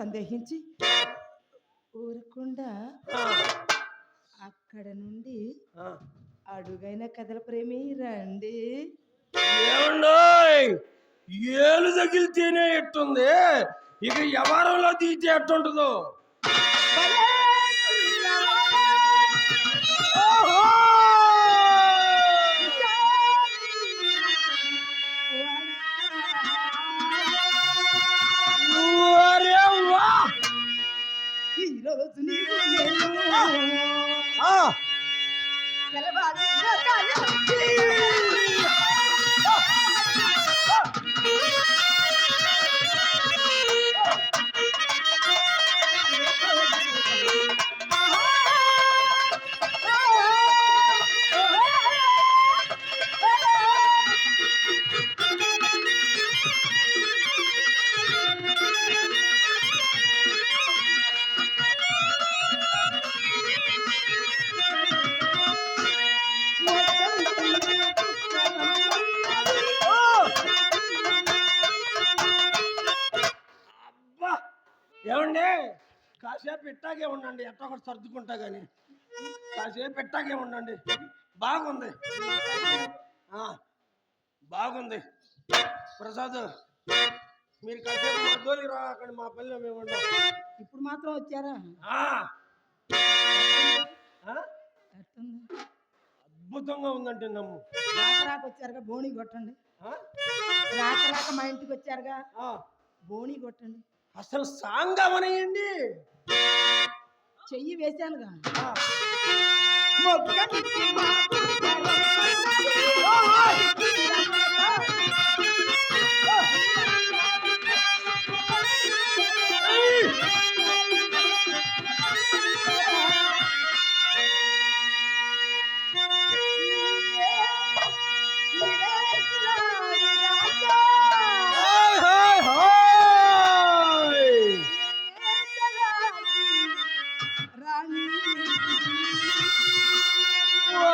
సందేహించి ఊరకుండా అక్కడ నుండి. అడుగైన కథల ప్రేమి రండి. ఏలు తగిలితేనే ఎట్టుంది? ఇక వ్యవహారంలో తీస్తే ఎట్టుంటుందో? ఈరోజు నీకు నేను ఇట్టాగే ఉండండి ఎట్టా ఒకటి సర్దుకుంటా కానీ కాసేపు ఇట్టాగే ఉండండి. బాగుంది. బాగుంది. ప్రసాద్ మీరు కాసేపు మా రా అక్కడ మా పల్లె మేము ఉన్నాం ఇప్పుడు మాత్రం వచ్చారా? అద్భుతంగా ఉందంటే నమ్ము. రాక రాక వచ్చారుగా బోణి కొట్టండి? రాక రాక మా ఇంటికి వచ్చారుగా. బోణి కొట్టండి. అసలు సాంగ్ అవనయండి. చెయ్యి వేశానుగా ఆ.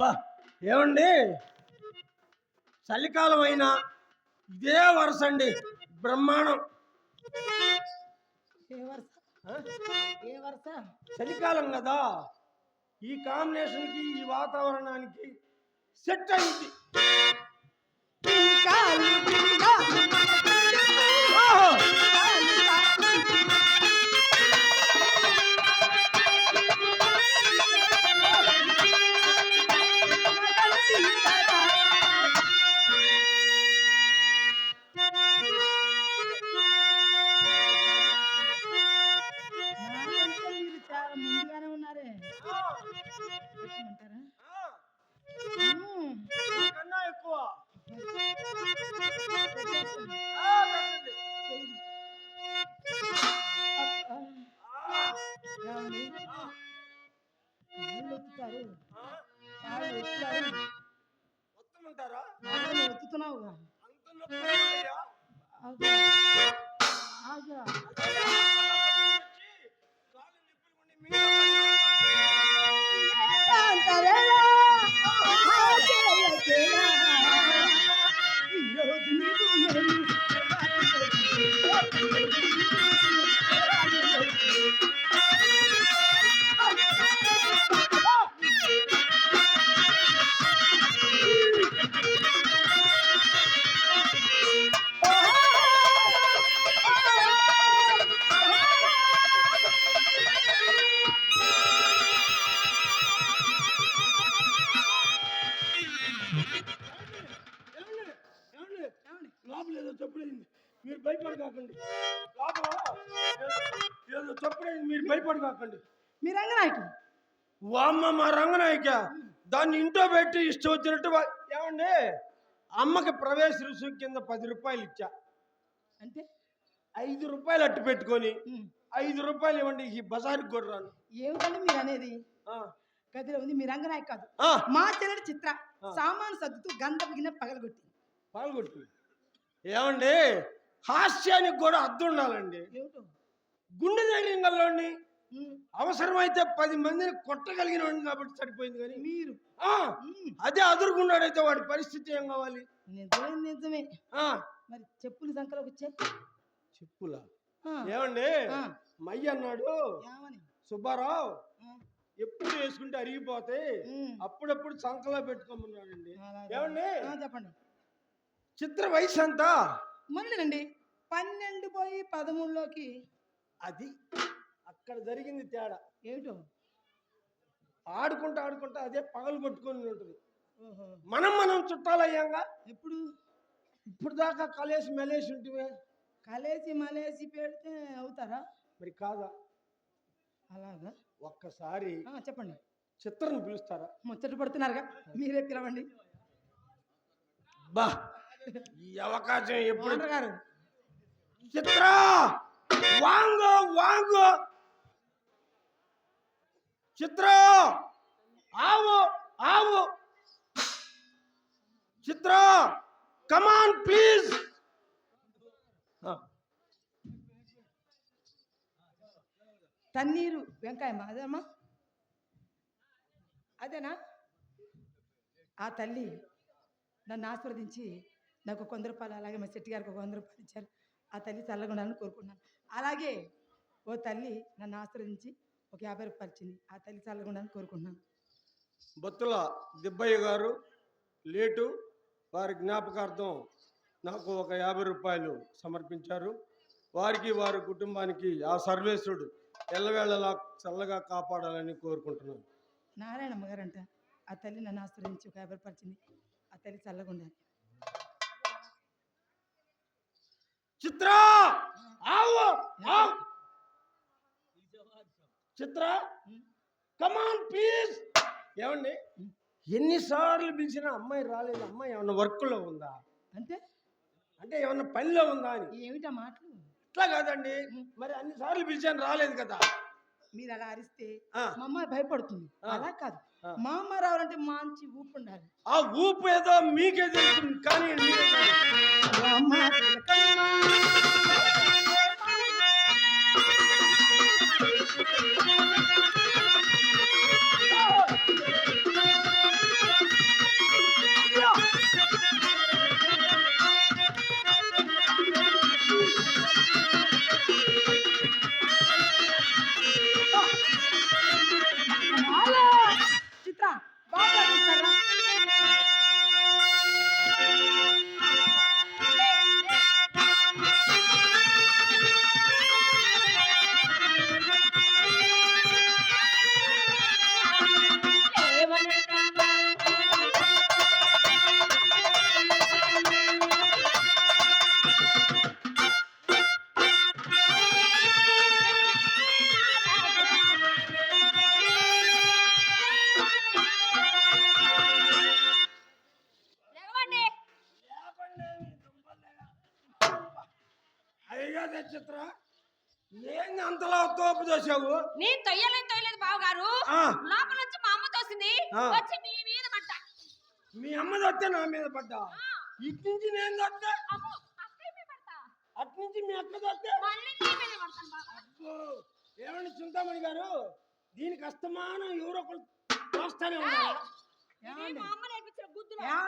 అబ్బా ఏమండి? చలికాలం అయినా ఇదే వరుస అండి బ్రహ్మాండం. ఏ వరుస? ఆ? ఏ వరుస? చలికాలం కదా ఈ కాంబినేషన్కి ఈ వాతావరణానికి సెట్ అయింది. వత్తమంటారా కాళ్ళు ఒత్తుతున్నావుగా అంత నొప్పి లోపల ఏదో చప్పుడైంది. మీరు భయపడకాకండి. లోపల ఏదో- చప్పుడైంది. మీరు భయపడకాకండి. మీ రంగనాయకుడు. వామ్మ మా రంగనాయక దాన్ని ఇంట్లో పెట్టి ఇష్టం వచ్చినట్టు ఏమండి? అమ్మకి ప్రవేశ రుసుము కింద పది రూపాయలు ఇచ్చా. అంటే? ఐదు రూపాయలు అట్టు పెట్టుకొని. ఐదు రూపాయలు ఇవ్వండి ఈ బజార్కి కూడా రాను. ఏమిటండి మీరు అనేది? గదిలో ఉంది. మీ రంగనాయక్ కాదు. మా చెల్లెడి చిత్ర. సామాను సర్దుతూ గంధపు గిన్నె పగలగొట్టింది. పాల్గొట్టు ఏమండి? హాస్యానికి కూడా అర్థం ఉండాలండి. గుండె ధైర్యం గల్లోని ఉమ్. అవసరమైతే పది మందిని కొట్టగలిగిన వాడిని కాబట్టి సరిపోయింది కానీ మీరు. అదే అదురుగున్నాడైతే వాడి పరిస్థితి ఏం కావాలి? నిజమే మరి చెప్పులు సంఖ్యలోకి వచ్చాయి? చెప్పులా. ఏమండి. మయ్య అన్నాడు. సుబ్బారావు. ఎప్పుడు వేసుకుంటే అరిగిపోతే ఉమ్. అప్పుడప్పుడు సంకలో పెట్టుకోమన్నాడండి. ఏమండి? చెప్పండి. చిత్ర వయసు ఎంత? మొన్ననండి పన్నెండు పోయి పదమూడులోకి. అది అక్కడ జరిగింది తేడా. ఏమిటో? ఆడుకుంటా ఆడుకుంటా అదే పగలు కొట్టుకొని ఉంటుంది. మనం మనం చుట్టాలయ్యాంగా? ఎప్పుడు? ఇప్పుడు దాకా కలేసి మెలేసి ఉంటివే. కలేసి మలేసి పెడితే అవుతారా? మరి కాదా? అలాగా? ఒక్కసారి చెప్పండి. చిత్రను పిలుస్తారా? ముచ్చట పడుతున్నారుగా. మీరే పిలవండి. బా! ఈ అవకాశం ఎప్పుడు? గారు. చిత్ర! వాంగో వాంగో! చిత్ర! ఆవు ఆవు! చిత్ర! Come on please Thanneeru. వెంకాయమ్మ అదేమ్మా. అదేనా? ఆ తల్లి నన్ను ఆశీర్వదించి నాకు ఒక వంద రూపాయలు అలాగే మా శెట్టి గారికి ఒక వంద రూపాయలు ఇచ్చారు. ఆ తల్లి చల్లగుండాలని కోరుకున్నాను అలాగే ఓ తల్లి నన్ను ఆశీర్వదించి ఒక యాభై రూపాయలు ఇచ్చింది. ఆ తల్లి చల్లగుండాలని కోరుకుంటున్నాను. బొత్తుల దిబ్బయ్య గారు లేటు వారి జ్ఞాపకార్థం నాకు ఒక యాభై రూపాయలు సమర్పించారు. వారికి వారి కుటుంబానికి ఆ సర్వేశ్వరుడు ఎల్లవేళలా చల్లగా కాపాడాలని కోరుకుంటున్నాను. నారాయణమ్మ గారంట ఆ తల్లి నన్ను ఆశీర్వదించి ఒక యాభై రూపాయలు ఇచ్చింది. ఆ తల్లి చల్లగుండాలి చిత్ర! ఆవు! చిత్ర! కమాన్ ప్లీజ్ ఏమండి? ఎన్నిసార్లు పిలిచినా అమ్మాయి రాలేదు. అమ్మాయి ఏమన్నా వర్క్లో ఉందా? అంటే? అంటే ఏమన్నా పనిలో ఉందా అని? ఏమిటా మాటలు? ఇట్లా కాదండి. మరి అన్ని సార్లు పిలిచాను రాలేదు కదా. మీరు అలా అరిస్తే. మా అమ్మాయి భయపడుతుంది. అలా కాదు. మా అమ్మ రావాలంటే మంచి ఊపు ఉండాలి ఆ ఊపు ఏదో మీకే తెలుస్తుంది కానీ మీరే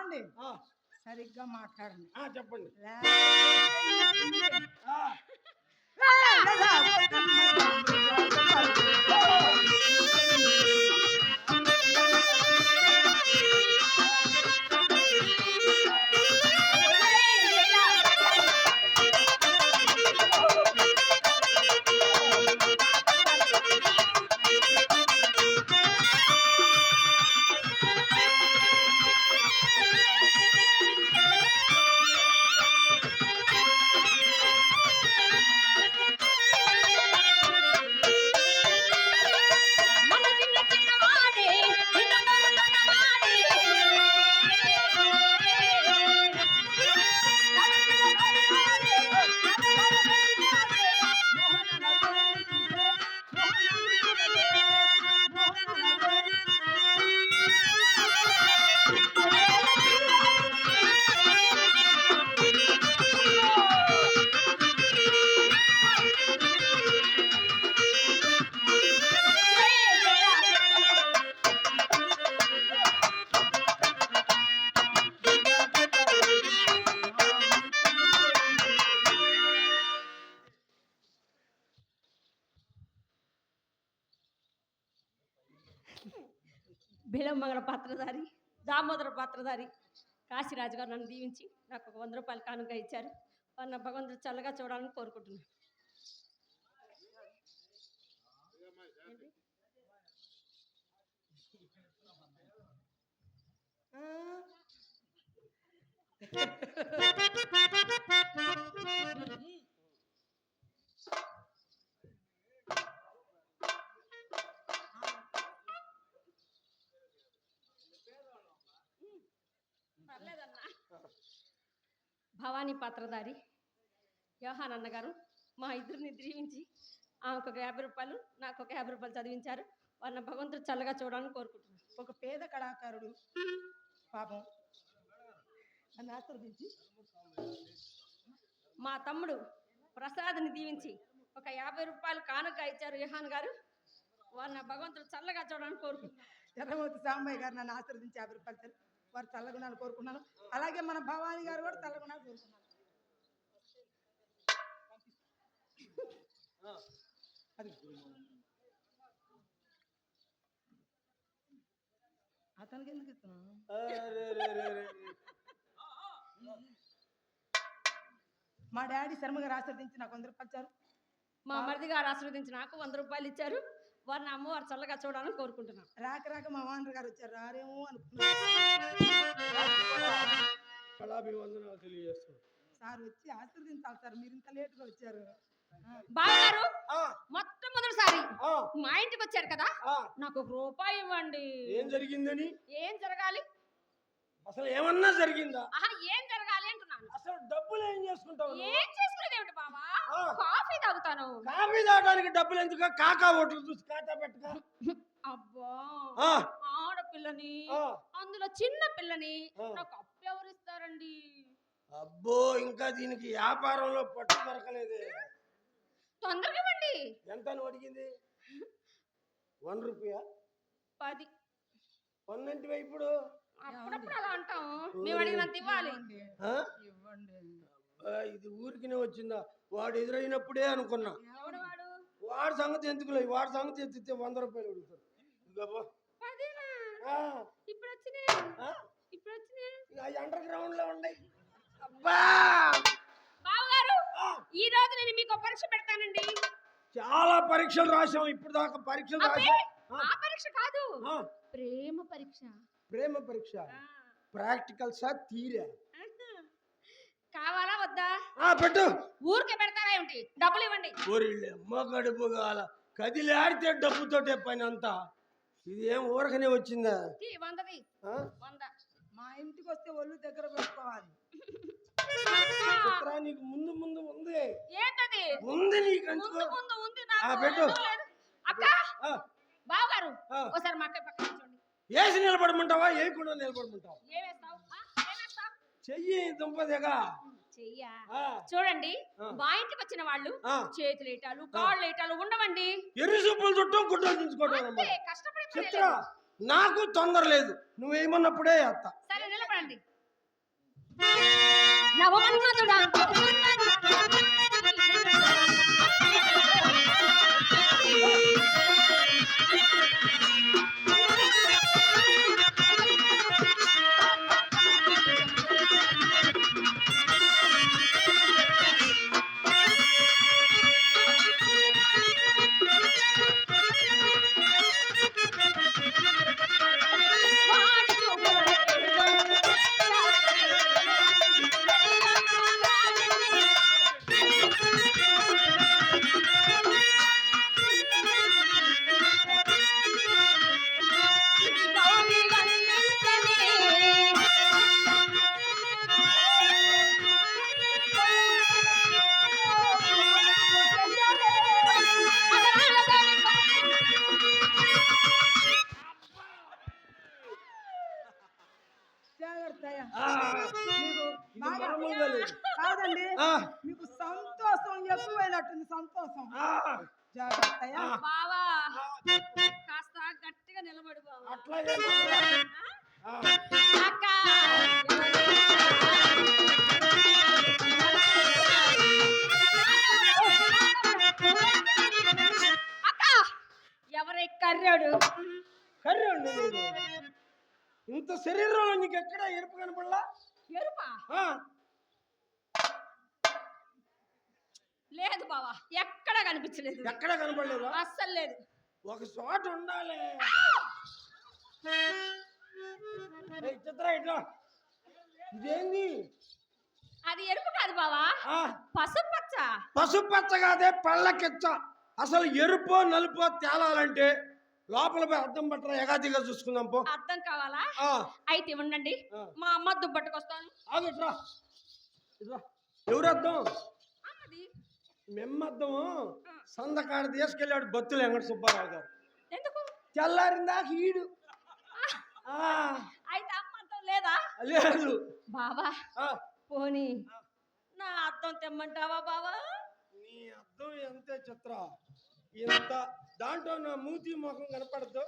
ఏమండి సరిగ్గా మాట్లాడండి. చెప్పండి. దామోదర పాత్రధారి కాశీరాజు గారు నన్ను దీవించి నాకు ఒక వంద రూపాయలు కానుక ఇచ్చారు. వారు నా భగవంతుడు చల్లగా చూడాలని కోరుకుంటున్నాను. భవానీ పాత్రధారి యోహాన్ అన్నగారు మా ఇద్దరిని దీవించి ఆమెకు ఒక యాభై రూపాయలు నాకు ఒక యాభై రూపాయలు చదివించారు. వారిని భగవంతుడు చల్లగా చూడాలని కోరుకుంటున్నాను. ఒక పేద కళాకారుడు పాపం నన్ను ఆశీర్వదించి. మా తమ్ముడు ప్రసాద్ని దీవించి ఒక యాభై రూపాయలు కానుక ఇచ్చారు యోహాన్ గారు. వారిని భగవంతుడు చల్లగా చూడాలని కోరుకుంటున్నాను. ఎర్రమూర్తి సాంబయ్య గారు నన్ను ఆశీర్వదించి యాభై రూపాయలు. వారు చల్లగుణాలు కోరుకున్నాను అలాగే మన భవానీ గారు కూడా చల్లగుణాలు కోరుకున్నాను అది అతనికి ఎందుకు ఇస్తున్నాను మా డాడీ శర్మ గారు ఆశీర్వదించి నాకు వంద రూపాయలు ఇచ్చారు. మా మరిది గారు ఆశీర్వదించి నాకు వంద రూపాయలు ఇచ్చారు. వారిని అమ్మవారు చల్లగా చూడాలని కోరుకుంటున్నాను రాక రాక మా వానర్ గారు వచ్చారు రారేమో అనుకున్నాను సార్ వచ్చి ఆశీర్వదించాలి సార్ మీరు ఇంత లేట్గా వచ్చారు. బావగారు మొట్టమొదటిసారి మా ఇంటికి వచ్చారు కదా? నాకు ఒక రూపాయి ఇవ్వండి. ఏం జరిగిందని? ఏం జరగాలి? అసలు ఏమన్నా జరిగిందా? ఆహా ఏం జరగాలి అంటున్నాను. అసలు డబ్బులు ఏం చేసుకుంటావు? ఏం ఆ. కాఫీ తాగుతాను. కాఫీ తాగడానికి డబ్బులు ఎందుకు? కాకా ఓట్లు చూసి కాటా పెట్టుకో. అబ్బా. ఆ, ఆడపిల్లని. అందులో చిన్న పిల్లని. నాకు అప్పు ఎవరు ఇస్తారండి అబ్బో ఇంకా దీనికి వ్యాపారంలో పట్టు దొరకలేదే. తొందరగా ఇవ్వండి. ఎంత నువ్వు అడిగింది? వన్ రూపాయ? పది. పన్నెంటివే ఇప్పుడు? అప్పుడప్పుడు అలా అంటాం. మేము అడిగినంత ఇవ్వాలి. ఇవ్వండి. ఇది ఊరికినే వచ్చిందా? వాడు ఎదురైనప్పుడే అనుకున్నా. వాడు? వాడి సంగతి ఎందుకులే? వాడి సంగతి ఎత్తితే వంద రూపాయలు అడుగుతారు అండర్ గ్రౌండ్లో ఉన్నాయి. అబ్బా! ఈ రోజు నేను మీకు పరీక్ష పెడతానండి. చాలా పరీక్షలు రాసాం ఇప్పుడు దాకా పరీక్షలు రాసాం ఆ. పరీక్ష కాదు. ఆ, ప్రేమ పరీక్ష. ప్రేమ పరీక్ష. ఆ. ప్రాక్టికల్ సా తీరా కావాలా వద్దా? ఆ, పెట్టు. ఊరికే పెడతారా ఏమిటి? డబ్బులు ఇవ్వండి. ఊరిళ్ళే అమ్మ గడుపు కాల కదిలాడితే డబ్బుతోటే పని అంతా. ఇది ఏం ఊరకనే వచ్చిందా? వందది. ఆ? వంద. మా ఇంటికి వస్తే ఒళ్ళు దగ్గర పెట్టుకోవాలి. చిత్రా నీకు ముందు ముందు ఉంది. ఏంటది? ఉంది నీకు ముందు అంచుకో ముందు ఉంది ఆ, నాకు పెట్టు. ఎందుకు లేదు? అక్క! ఆ, బావగారు ఆ. ఒకసారి మా అక్క పక్కన వేసి నిలబడమంటావా? వేయకుండా నిలబడమంటావా? ఏం వేస్తావు ఆ, ఏం వేస్తావు చెయ్యి దుంపదేగా. చూడండి ఇంటికి వచ్చిన వాళ్ళు. చేతులు ఏటాలు కాళ్ళు ఏటాలు ఉండవండి. ఎర్రి సూపులు చుట్టూ గుడ్డలు దించుకోవడం చిత్ర. నాకు తొందర లేదు. నువ్వేమన్నప్పుడే అత్త. సరే నిలబడండి. నవమన్మధుడా లేదు బావా ఎక్కడ కనిపించలేదు. ఎక్కడ కనపడలేదా? అస్సలు లేదు. ఒక చోట ఉండాలి. చిత్ర ఇట్లా. ఇదేంది? అది ఎరుపు కాదు బావా ఆ, పసుపు పచ్చ. పసుపు పచ్చ కాదే పళ్ళకెచ్చ అసలు ఎరుపో నలుపో తేలాలంటే లోపల పోయి అద్దం పట్టరా? ఎగాదిగా చూసుకుందాం పో. అర్థం కావాలా? అయితే ఉండండి. మా అమ్మ దుబ్బట్టుకొస్తాను ఆగు ఇట్రా ఇట్రా ఎవరు అమ్మది. మెమ్మద్దము సందకాడ తీసుకెళ్ళాడు బత్తులు వెంకట సుబ్బారావు గారు. ఎందుకు? తెల్లారిందాక ఈడు. ఆ, అయితే అమ్మ అర్థం లేదా? లేదు. బావా ఆ, పోనీ. నా అర్థం తెమ్మంటావా బావా? నీ అద్దం ఎంతే చిత్ర? ఇంత దాంట్లో నా మూతి ముఖం కనపడదు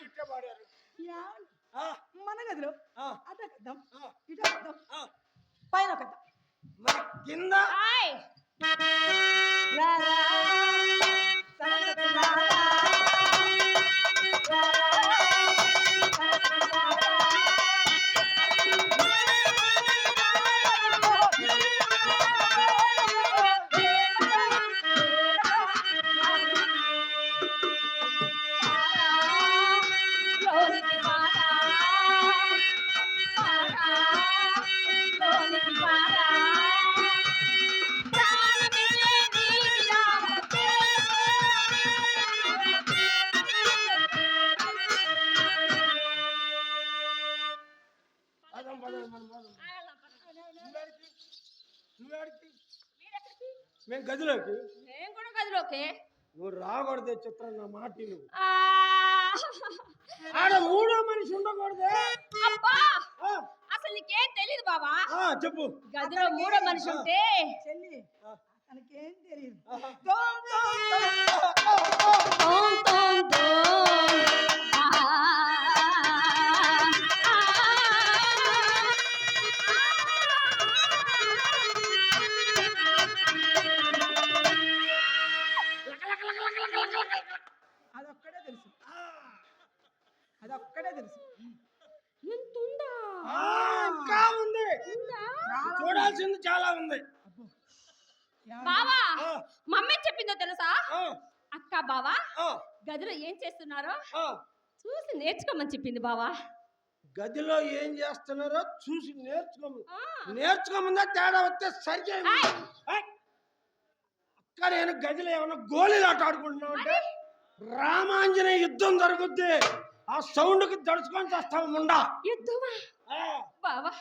ఇట్టే పాడారు. మన గదిలో ఆ, అదొకద్దాం ఆ, ఇటు ఒకద్దాం ఆ. పైన ఒకద్దాం మరి కింద రా. నేను కూడా గదిలోకే నువ్వు రాకూడదే చిత్రం నా మాట నువ్వు ఆ, ఆడ మూడో మనిషి ఉండకూడదే. అబ్బా! ఆ, అసలు నీకేం తెలియదు బాబా ఆ, చెప్పు. గదిలో మూడో మనిషి ఉంటే? చెల్లి ఆ. తనకేం తెలియదు ఇంకా ఉంది. చూడాల్సింది చాలా ఉంది? బావా మమ్మీ చెప్పిందో తెలుసా? అక్క బావా గదిలో ఏం చేస్తున్నారో. చూసి నేర్చుకోమని చెప్పింది బావా. గదిలో ఏం చేస్తున్నారో చూసి నేర్చుకోము ఆ, నేర్చుకోముందా తేడా వస్తే సరిచేయండి. అక్క నేను గదిలో ఏమన్నా గోళీలాట ఆడుకుంటున్నావు అంటే రామాంజనేయ యుద్ధం జరుగుద్ది. ఆ సౌండ్కి దడుచుకొని చేస్తావు ముండా? యుద్ధమా? బావా.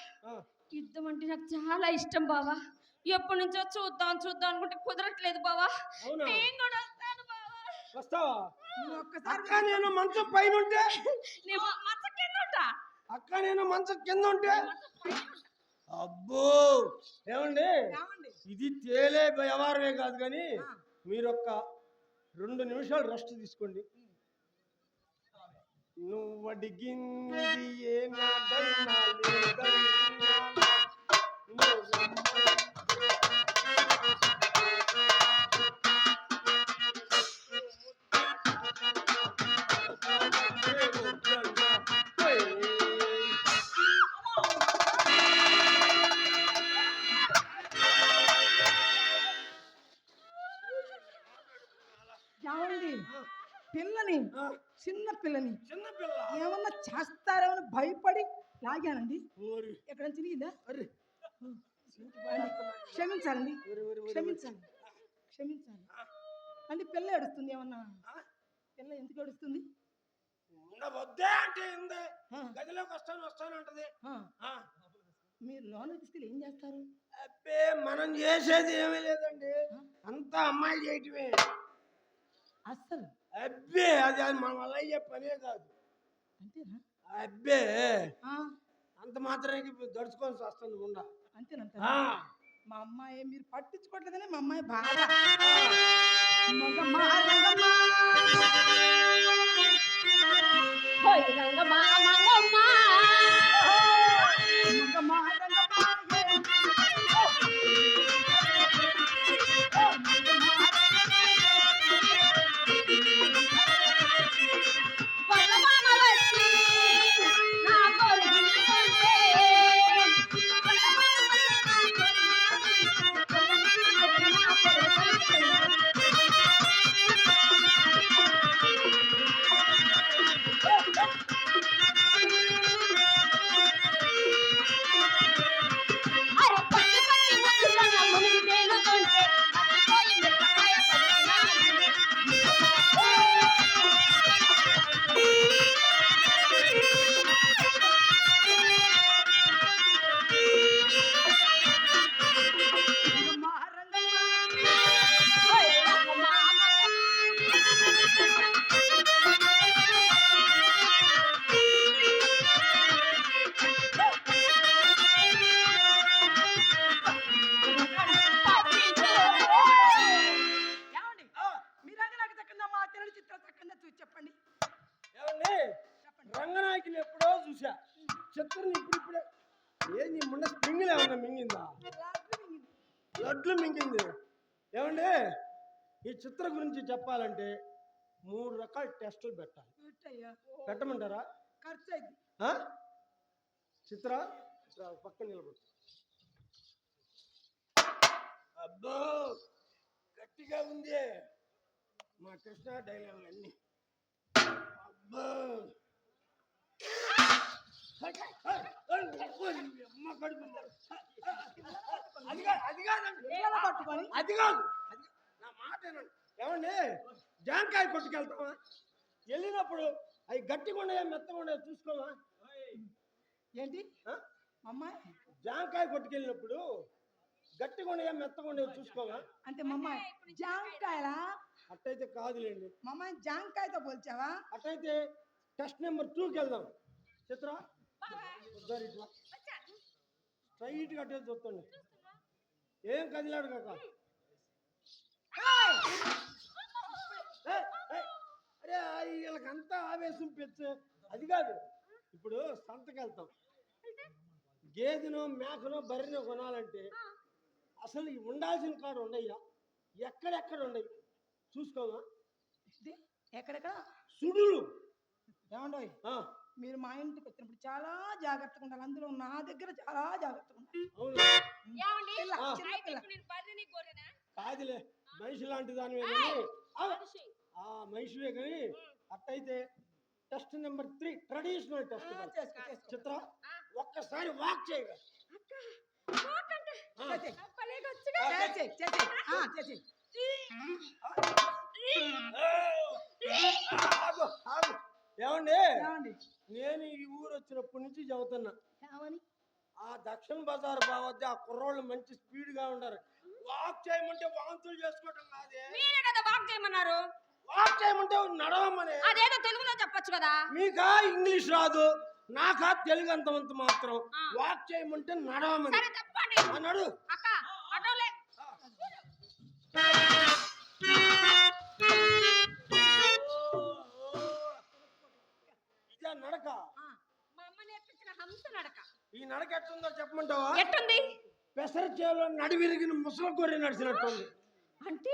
యుద్ధం అంటే నాకు చాలా ఇష్టం బావా. ఎప్పటి నుంచో చూద్దాం చూద్దాం అనుకుంటే కుదరట్లేదు బావా. అవునా? నేను కూడా వస్తాను బావా. వస్తావా? నువ్వు ఒక్కసారి అక్క నేను మంచం పైన ఉంటే నేను మంచం కింద ఉంటా అక్క నేను మంచం కింద ఉంటే అబ్బో! ఏమండి? ఏమండి? ఇది తేలే వ్యవహారమే కాదు కానీ మీరు ఒక్క రెండు నిమిషాలు రెస్ట్ తీసుకోండి. నువ్వు అడిగింది ఏ నాడైనా లేదన్నా పిల్లని. చిన్న పిల్లని. చేస్తారేమని భయపడి లాగానండి. ఎక్కడ తిరిగిందా? క్షమించాలండి. క్షమించాలి. క్షమించాలి. అంటే పిల్ల ఏడుస్తుంది ఏమన్నా? పిల్ల ఎందుకు ఏడుస్తుంది? అంటే గదిలోకి వస్తాను వస్తాను మీరు లోన్ తీసుకెళ్ళి ఏం చేస్తారు? అబ్బే మనం చేసేది ఏమీ లేదండి. అంతా అమ్మాయి చేయటమే. అస్సలు. అబ్బే అది అది మన వల్ల అయ్యే పనే కాదు. అంతేనా? అబ్బే! అంత మాత్రానికి దడుచుకొని వస్తుంది ఉండ అంతేనంటారా ఆ, మా అమ్మాయి మీరు పట్టించుకోవట్లేదని మా అమ్మాయి బాధ. టెస్టులు పెట్టాలి. పెట్టమంటారా? ఖర్చు? చిత్ర? పక్కన నిలబడు. అబ్బో గట్టిగా ఉంది. మా కృష్ణ డైలాగ్ అన్ని. అబ్బో. అది కాదు అది కాదు అది నా మాట. ఏమండి? జాంకాయ కొట్టుకెళ్తామా వెళ్ళినప్పుడు అవి గట్టిగా ఉన్నాయా మెత్తగా ఉన్నాయా చూసుకోమా ఏంటి? అమ్మాయి జాంకాయ కొట్టుకెళ్ళినప్పుడు గట్టిగా ఉన్నాయా మెత్తగా ఉన్నాయా చూసుకోమా అంటే మా అమ్మాయి జాంకాయలా? అట్టయితే కాదులేండి. మా అమ్మాయి జాంకాయతో పోల్చావా? అట్టయితే టెస్ట్ నెంబర్ టూకి వెళ్దాం. చిత్ర? ఒకసారి ఇట్లా స్ట్రైట్గా అట్టే చూస్తుంది ఏం కదిలాడు కాక? వీళ్ళకంతా ఆవేశం పెచ్చు అది కాదు. ఇప్పుడు సంతకి వెళ్తాం గేదెనో మేకనో బర్రెనో కొనాలంటే అసలు ఉండాల్సిన కాడ ఉండయ్యా ఎక్కడెక్కడ ఉండయి చూసుకోమా? ఎక్కడెక్కడ? సుడులు. ఏమండోయ్? ఆ, మీరు మా ఇంటికి వచ్చినప్పుడు చాలా జాగ్రత్తగా ఉండాలి. అందులో నా దగ్గర చాలా జాగ్రత్తగా ఉండాలి. కాదులే. మనిషి లాంటి కానీ ఆ, మనిషి ఆ మనిషివే కానీ అట్టయితే test number three traditional test Chitra ఒక్కసారి వాక్ చేయగా. ఏమండి? నేను ఈ ఊరు వచ్చినప్పటి నుంచి ఏమని? ఆ దక్షిణ బజార్ బావద్ద ఆ కుర్రోళ్ళు మంచి స్పీడ్గా ఉండారు వాక్ చేయమంటే వాంతులు చేసుకోవటం కాదే. బాగా చేయమన్నారు? వాక్ చేయమంటే నడవమని. అదేదో తెలుగులో చెప్పొచ్చు కదా. మీకా ఇంగ్లీష్ రాదు నాకా తెలుగు అంతమంత మాత్రం. వాక్ చేయమంటే నడవమని. సరే చెప్పండి. ఆ, నడు. అక్క అటోలే ఇదే నడక. మా అమ్మ నేర్పించిన హంస నడక. ఈ నడక ఎట్టుందో చెప్పమంటావా? ఎట్టుంది? పెసర చేలో నడి విరిగిన ముసలి గొర్రె నడిచినట్టుంది. అంటే.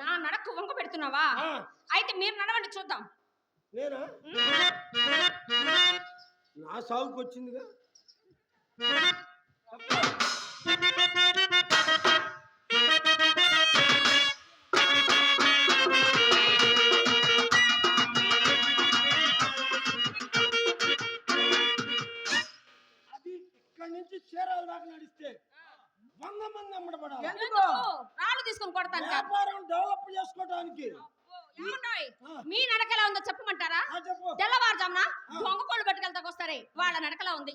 నా నడక వంక పెడుతున్నావా? అయితే మీరు నడవండి చూద్దాం. నేనా? నా సాగుకు వచ్చిందిగా? అది ఇక్కడి నుంచి చీరాల దాకా నడిస్తే వంద మంది అమ్మడపడాలి. ఎందుకు? తీసుకొని కొడతాను వ్యాపారం డెవలప్ చేసుకోవడానికి ఏమున్నాయి. మీ నడక ఎలా ఉందో చెప్పమంటారా? తెల్లవారుజామున దొంగ కోళ్ళు పట్టుకెళ్తాకు వస్తారే వాళ్ళ నడకలా ఉంది?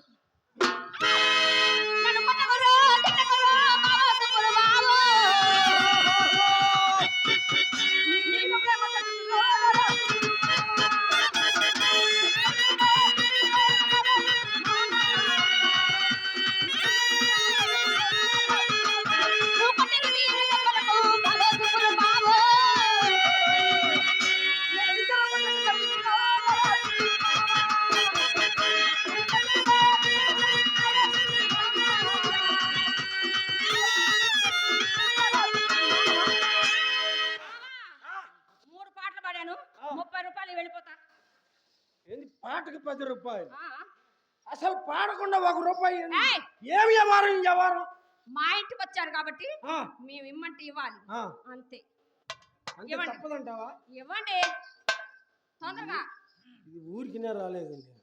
అంతే. ఇవ్వండి. తప్పదంటావా? ఇవ్వండి తొందరగా. ఇది ఊరికినే రాలేదండి.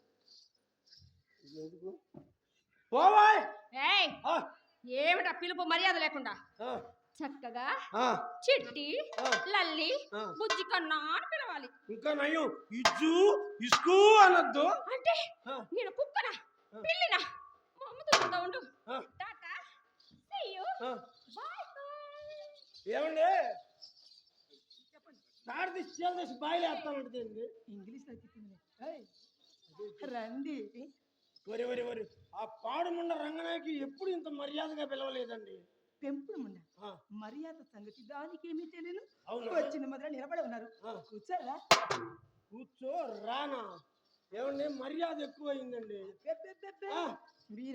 ఎందుకు? పోవాయ్! ఏయ్! ఆ, ఏమిటా పిలుపు మర్యాద లేకుండా? చక్కగా ఆ, చిట్టి. లల్లి. బుజ్జి కన్నా అని పిలవాలి. ఇంకా నయం ఇజ్జు ఇసుకు అనొద్దు. అంటే నేను కుక్కనా. పిల్లినా? మా అమ్మ చూస్తుందా ఉండు. టాటా see ఏమండి? తాడు తీసి చీల తీసి బాయిలు ఇంగ్లీష్ చెప్పింది ఏయ్, రండి. వరి వరి వరి ఆ పాడుముండ రంగనాయకి ఎప్పుడు ఇంత మర్యాదగా పిలవలేదండి. పెంపుడు ముండ. ఆ, మర్యాద సంగతి దానికి ఏమీ తెలియను? వచ్చిన మొదలు నిలబడి ఉన్నారు. కూర్చోరా. కూర్చో రానా. ఏమండి? మర్యాద. ఆ. మీరు?